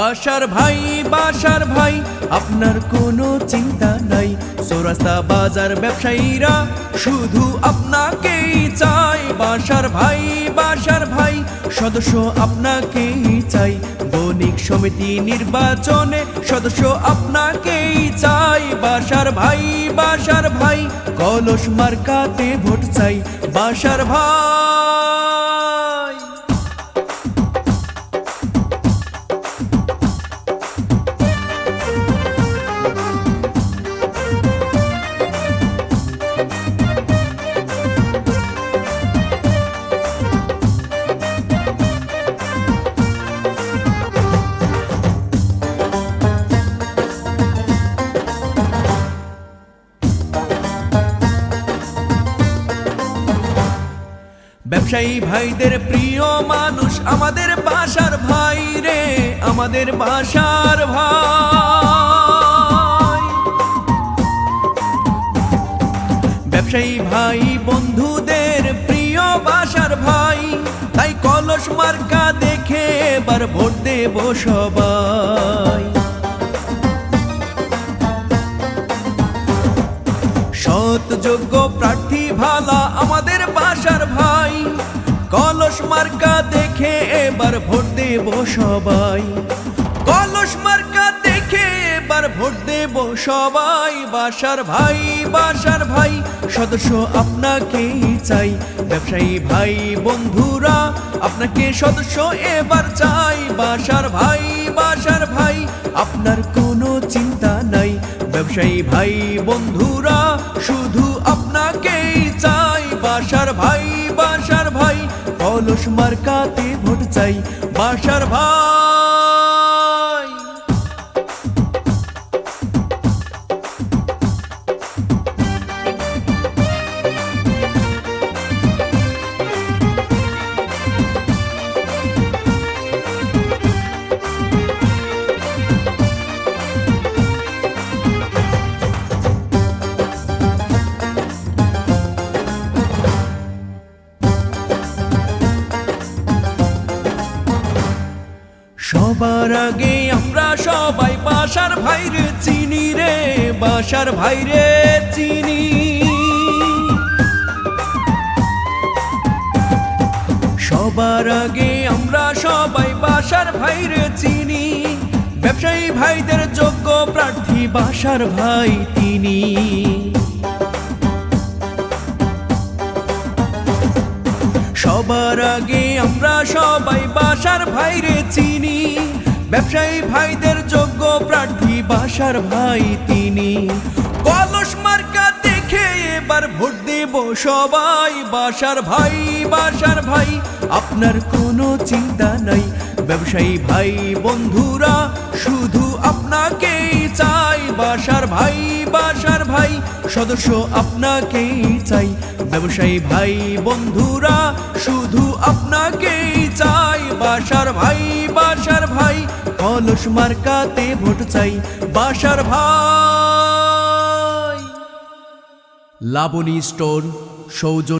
বাসার ভাই বাসার ভাই, আপনার কোনো চিন্তা নাই। চৌরাস্তা বাজার ব্যবসায়ীরা শুধু আপনাকেই চাই বাসার ভাই বাসার ভাই, সদস্য আপনাকেই চাই বণিক সমিতি নির্বাচনে সদস্য আপনাকেই চাই বাসার ভাই বাসার ভাই, কলস মার্কাতে ভোট চাই। বাসার ভাই! ব্যবসায়ী ভাইদের প্রিয় মানুষ আমাদের বাসার ভাই রে, আমাদের বাসার ভাই। ব্যবসায়ী ভাই, বন্ধুদের প্রিয় বাসার ভাই, তাই কলস মার্কা দেখে এবার ভোট দেব সবাই। সৎ, যোগ্য প্রার্থী ভালা আমাদের মার্কা দেখে এবার ভোট দেব সবাই। কলস মার্কা দেখে এবার ভোট দেব সবাই। বাসার ভাই বাসার ভাই, সদস্য আপনাকেই চাই। ব্যবসায়ী ভাই, বন্ধুরা আপনাকে সদস্য এবার চাই। বাসার ভাই বাসার ভাই, আপনার কোনো চিন্তা নাই। ব্যবসায়ী ভাই, বন্ধুরা শুধু আপনাকেই চাই। বাসার ভাই বাসার ভাই কলস মার্কাতে ভোট চাই বাসার ভাই সবার আগে আমরা সবাই বাসার ভাইরে চিনি রে, বাসার ভাইরে চিনি। সবার আগে আমরা সবাই বাসার ভাইরে চিনি, ব্যবসায়ী ভাইদের যোগ্য প্রার্থী বাসার ভাই তিনি। সবার আগে আমরা সবাই বাসার ভাইরে চিনি। ব্যবসায়ী ভাইদের যোগ্য প্রার্থী বাসার ভাই তিনি। কলস মার্কা দেখে এবার ভোট দেব সবাই। বাসার ভাই বাসার ভাই, আপনার কোনো চিন্তা নাই। ব্যবসায়ী ভাই, বন্ধুরা, শুধু আপনাকেই চাই। বাসার ভাই বাসার ভাই, সদস্য আপনাকেই চাই। ব্যবসায়ী ভাই, বন্ধুরা শুধু আপনাকেই চাই, বাসার ভাই বাসার ভাই। কলস মার্কাতে ভোট চাই, বাসার ভাই। লাবণী স্টোন, সৌজন্য